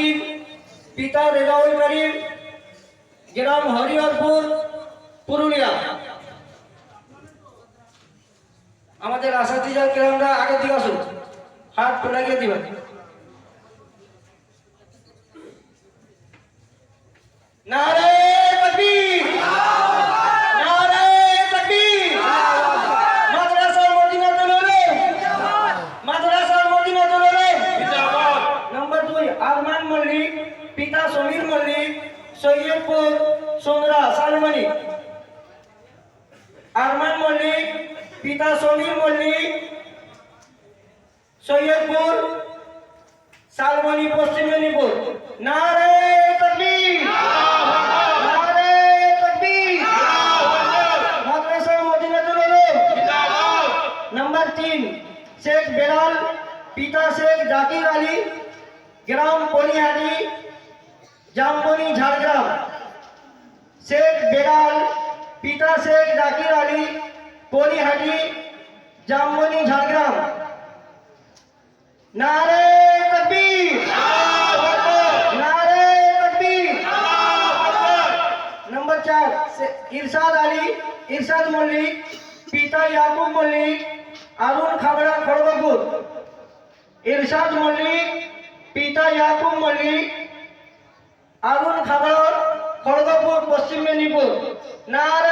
আসাদুদ্দিন পিতা রেজাউল করিম, গ্রাম হরিহরপুর, পুরুলিয়া। আমাদের আশা দিজা গ্রামরা আগে দিকে আসুন। হাত লাগিয়ে দিবেন। নারে मल्ली, पिता समीर मल्ली सैयदपुर सोनरा सालमनी अरमान मल्लिक पिता समीर मल्लिक सैयदपुर सालमनी पश्चिम मेदिनीपुर नारे तकबीर! पिता शेख जाकिर अली গ্রাম পনিহাটি জামবনি ঝাড়গ্রাম শেখ বেলাল পিতা শেখ জাকির আলী পনিহাটি জামবনি ঝাড়গ্রাম নারে তকবীর নারে তকবীর नंबर चार से- इरशाद अली इरशाद मल्लिक पिता याकूब मल्लिक अरुण खाबड़ा खड़गपुर इरशाद मल्लिक पिता याकूब मल्लिक अरुण खाबड़ा खड़गपुर पश्चिम मेदिनीपुर नारे